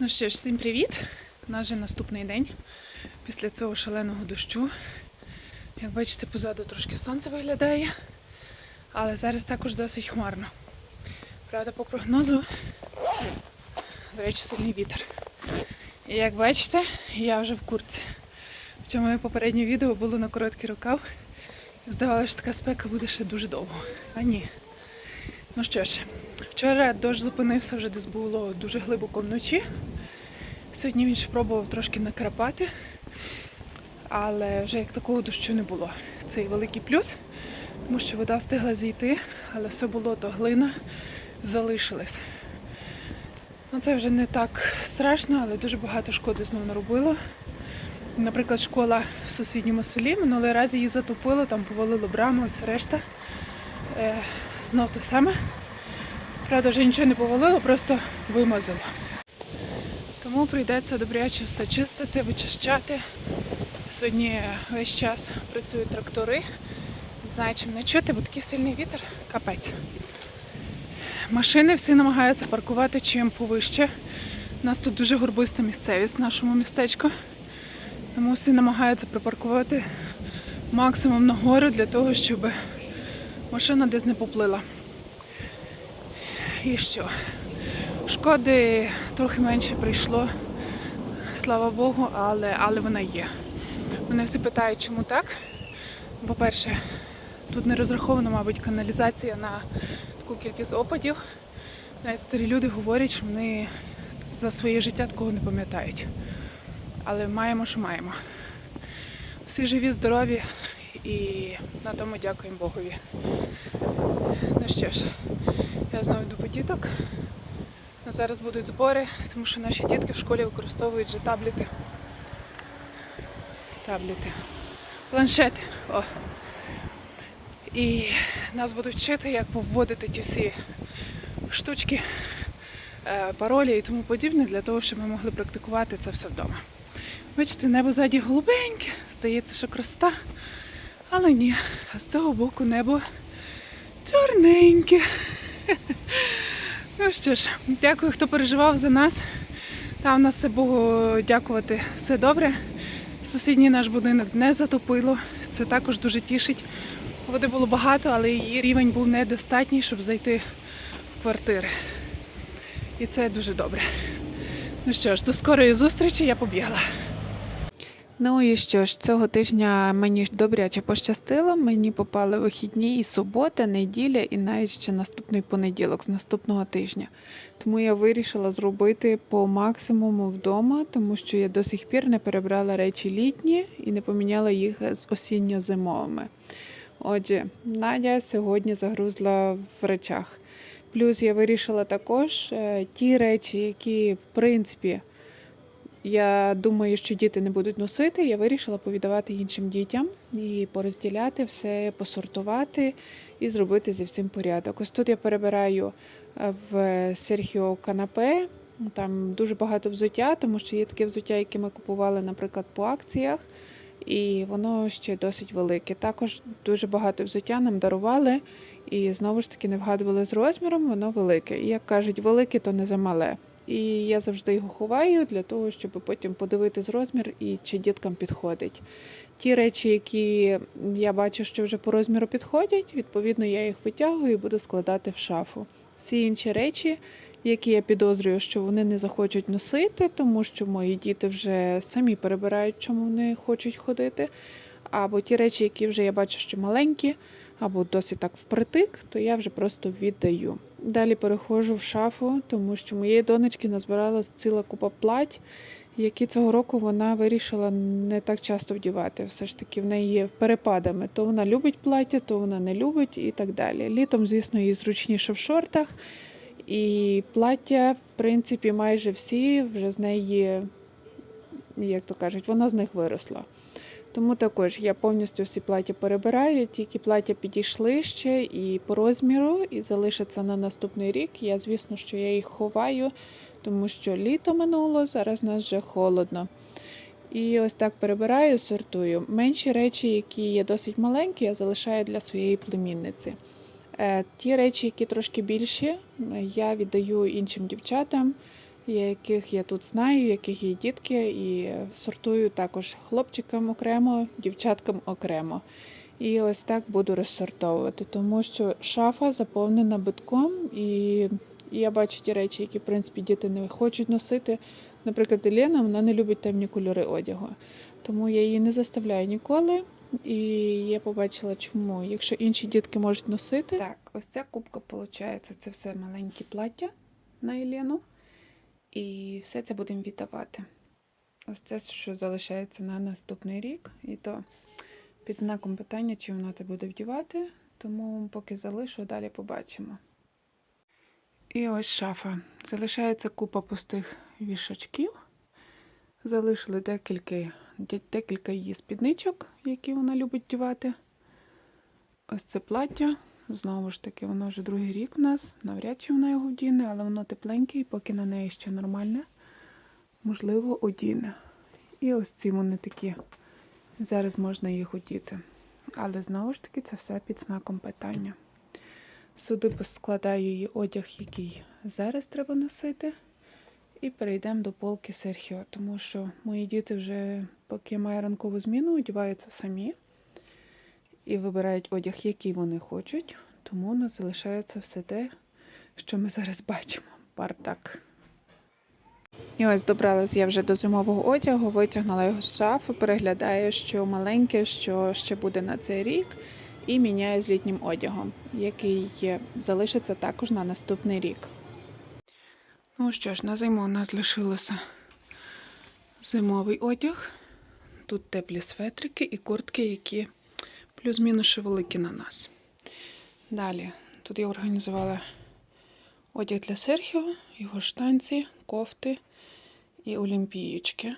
Ну що ж, всім привіт! У нас вже наступний день після цього шаленого дощу. Як бачите, позаду трошки сонце виглядає, але зараз також досить хмарно. Правда, по прогнозу, до речі, сильний вітер. І як бачите, я вже в курці. Хоча моє попереднє відео було на короткий рукав. Здавалося, що така спека буде ще дуже довго. А ні. Ну що ж, вчора дощ зупинився вже десь було дуже глибоко вночі. Сьогодні він ще пробував трошки накрапати, але вже як такого дощу не було. Це і великий плюс, тому що вода встигла зійти, але все болото, глина залишилась. Ну, це вже не так страшно, але дуже багато шкоди знову наробило. Наприклад, школа в сусідньому селі минулий раз її затопило, там повалило браму, ось решта. Е, знов те саме. Правда, вже нічого не повалило, просто вимазало. Тому прийдеться добряче все чистити, вичищати. Сьогодні весь час працюють трактори. Не знаю, чим не чути, бо такий сильний вітер, капець. Машини всі намагаються паркувати чим повище. У нас тут дуже горбиста місцевість в нашому містечку. Тому всі намагаються припаркувати максимум нагору для того, щоб машина десь не поплила. І що? Шкоди трохи менше прийшло, слава Богу, але, але вона є. Мене всі питають, чому так. По-перше, тут не розрахована, мабуть, каналізація на таку кількість опадів. Навіть старі люди говорять, що вони за своє життя такого не пам'ятають. Але маємо, що маємо. Всі живі, здорові і на тому дякуємо Богові. Ну що ж, я знову йду по діток. Зараз будуть збори, тому що наші дітки в школі використовують вже таблети. Таблети. Планшети. О. І нас будуть вчити, як повводити ті всі штучки, е, паролі і тому подібне, для того, щоб ми могли практикувати це все вдома. Бачите, небо ззаді голубеньке, здається, що красота. Але ні, а з цього боку небо чорненьке. Ну що ж, дякую, хто переживав за нас. Там в нас все Богу дякувати, все добре. Сусідній наш будинок не затопило. Це також дуже тішить. Води було багато, але її рівень був недостатній, щоб зайти в квартири. І це дуже добре. Ну що ж, до скорої зустрічі, я побігла. Ну і що ж, цього тижня мені ж добряче пощастило. Мені попали вихідні і субота, неділя, і навіть ще наступний понеділок з наступного тижня. Тому я вирішила зробити по максимуму вдома, тому що я до сих пір не перебрала речі літні і не поміняла їх з осінньо-зимовими. Отже, Надя сьогодні загрузла в речах. Плюс я вирішила також е, ті речі, які в принципі. Я думаю, що діти не будуть носити. Я вирішила повідавати іншим дітям і порозділяти все, посортувати і зробити зі всім порядок. Ось тут я перебираю е, в Серхіо канапе. Там дуже багато взуття, тому що є таке взуття, яке ми купували, наприклад, по акціях, і воно ще досить велике. Також дуже багато взуття нам дарували, і знову ж таки не вгадували з розміром, воно велике. І як кажуть, велике, то не замале. І я завжди його ховаю для того, щоб потім подивитись розмір і чи діткам підходить. Ті речі, які я бачу, що вже по розміру підходять, відповідно, я їх витягую і буду складати в шафу. Всі інші речі, які я підозрюю, що вони не захочуть носити, тому що мої діти вже самі перебирають, чому вони хочуть ходити. Або ті речі, які вже я бачу, що маленькі, або досить так впритик, то я вже просто віддаю. Далі переходжу в шафу, тому що моєї донечки назбиралась ціла купа плать, які цього року вона вирішила не так часто вдівати. Все ж таки в неї є перепадами. То вона любить плаття, то вона не любить і так далі. Літом, звісно, їй зручніше в шортах. І плаття, в принципі, майже всі вже з неї, як то кажуть, вона з них виросла. Тому також я повністю всі плаття перебираю, тільки плаття підійшли ще і по розміру, і залишаться на наступний рік. Я, звісно, що я їх ховаю, тому що літо минуло, зараз нас вже холодно. І ось так перебираю, сортую. Менші речі, які є досить маленькі, я залишаю для своєї племінниці. Е, Ті речі, які трошки більші, я віддаю іншим дівчатам. Яких я тут знаю, яких є дітки, і сортую також хлопчикам окремо, дівчаткам окремо. І ось так буду розсортовувати, тому що шафа заповнена битком, і я бачу ті речі, які в принципі діти не хочуть носити. Наприклад, Елена вона не любить темні кольори одягу, тому я її не заставляю ніколи. І я побачила, чому. Якщо інші дітки можуть носити. Так, ось ця кубка, виходить, це все маленькі плаття на Елену. І все це будемо віддавати. Ось це, що залишається на наступний рік. І то під знаком питання, чи вона це буде вдівати. Тому поки залишу, далі побачимо. І ось шафа. Залишається купа пустих вішачків. Залишили декілька, декілька її спідничок, які вона любить вдівати. Ось це плаття. Знову ж таки, воно вже другий рік у нас. Навряд чи вона його вдіне, але воно тепленьке і поки на неї ще нормальне, можливо, одіне. І ось ці вони такі. Зараз можна їх одіти. Але знову ж таки, це все під знаком питання. Сюди поскладаю її одяг, який зараз треба носити. І перейдемо до полки Серхіо, тому що мої діти вже, поки я маю ранкову зміну, одягаються самі і вибирають одяг, який вони хочуть. Тому у нас залишається все те, що ми зараз бачимо. Бардак. І ось добралась я вже до зимового одягу, витягнула його з шафи, переглядаю, що маленьке, що ще буде на цей рік, і міняю з літнім одягом, який залишиться також на наступний рік. Ну що ж, на зиму у нас лишилося зимовий одяг. Тут теплі светрики і куртки, які плюс-мінус великі на нас. Далі, тут я організувала одяг для Серхіо, його штанці, кофти і олімпієчки.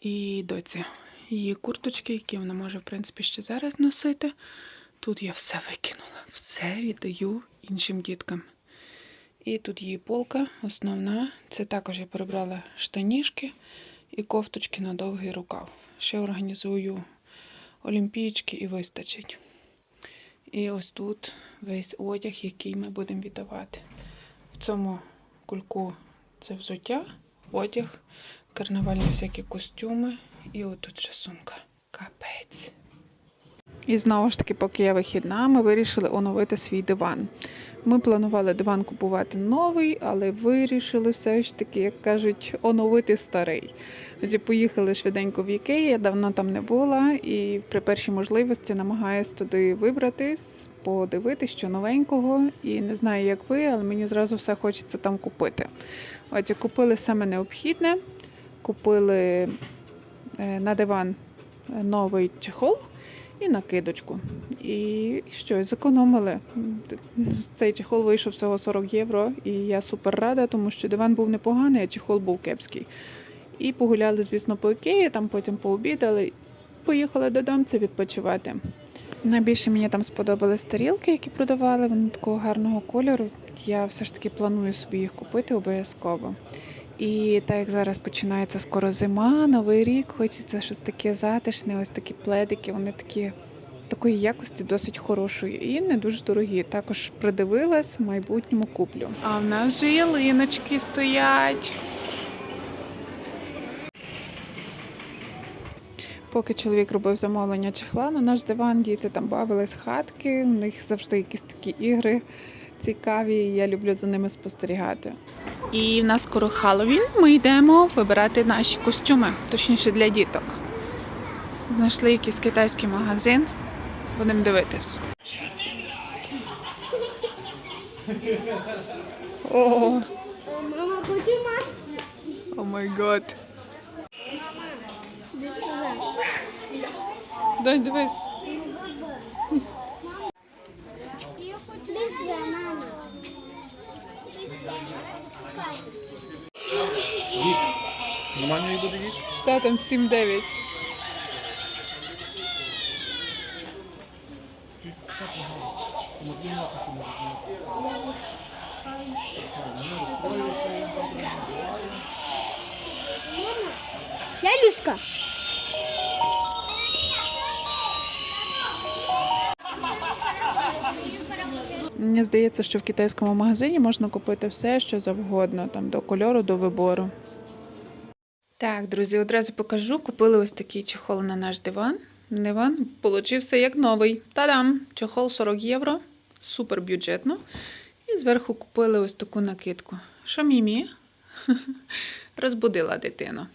І доці її курточки, які вона може, в принципі, ще зараз носити. Тут я все викинула, все віддаю іншим діткам. І тут її полка основна. Це також я перебрала штанішки і кофточки на довгий рукав. Ще організую олімпієчки і вистачить. І ось тут весь одяг, який ми будемо віддавати. В цьому кульку це взуття, одяг, карнавальні всякі костюми. І отут ще сумка. Капець. І знову ж таки, поки я вихідна, ми вирішили оновити свій диван. Ми планували диван купувати новий, але вирішили все ж таки, як кажуть, оновити старий. Отже, поїхали швиденько в Ікеї, я давно там не була, і при першій можливості намагаюся туди вибратись, подивитись, що новенького. І не знаю, як ви, але мені зразу все хочеться там купити. Отже, купили саме необхідне, купили е, на диван е, новий чехол і накидочку. І що, зекономили. Цей чехол вийшов всього 40 євро, і я супер рада, тому що диван був непоганий, а чехол був кепський. І погуляли, звісно, по Ікеї, там потім пообідали, поїхали додому це відпочивати. Найбільше мені там сподобались тарілки, які продавали, вони такого гарного кольору. Я все ж таки планую собі їх купити обов'язково. І так як зараз починається скоро зима, новий рік, хочеться щось таке затишне, ось такі пледики, вони такі такої якості досить хорошої і не дуже дорогі. Також придивилась, в майбутньому куплю. А в нас же ялиночки стоять. Поки чоловік робив замовлення чехла на наш диван, діти там бавились хатки, у них завжди якісь такі ігри цікаві, і я люблю за ними спостерігати. І в нас скоро Хеллоуін, ми йдемо вибирати наші костюми, точніше для діток. Знайшли якийсь китайський магазин, будемо дивитись. О, о май гад. Дай дивись. Нормально її буде їсти? Та там 7-9. Я Люська. мені здається, що в китайському магазині можна купити все, що завгодно, там до кольору, до вибору. Так, друзі, одразу покажу. Купили ось такий чехол на наш диван. Диван получився як новий. Та-дам! Чехол 40 євро. Супер бюджетно. І зверху купили ось таку накидку. Що мімі? Розбудила дитину.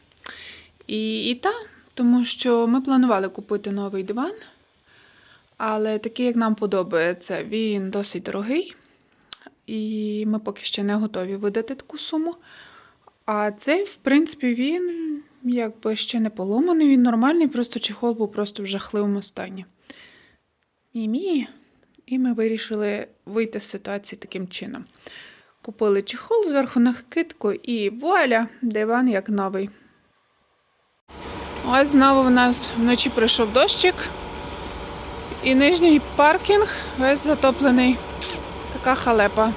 І, і та, тому що ми планували купити новий диван, але такий, як нам подобається, він досить дорогий. І ми поки ще не готові видати таку суму. А цей, в принципі, він якби ще не поломаний, він нормальний, просто чехол був просто в жахливому стані. Мімі. І ми вирішили вийти з ситуації таким чином. Купили чехол зверху накидку і вуаля, диван як новий. Ось знову в нас вночі прийшов дощик. І нижній паркінг весь затоплений. Така халепа.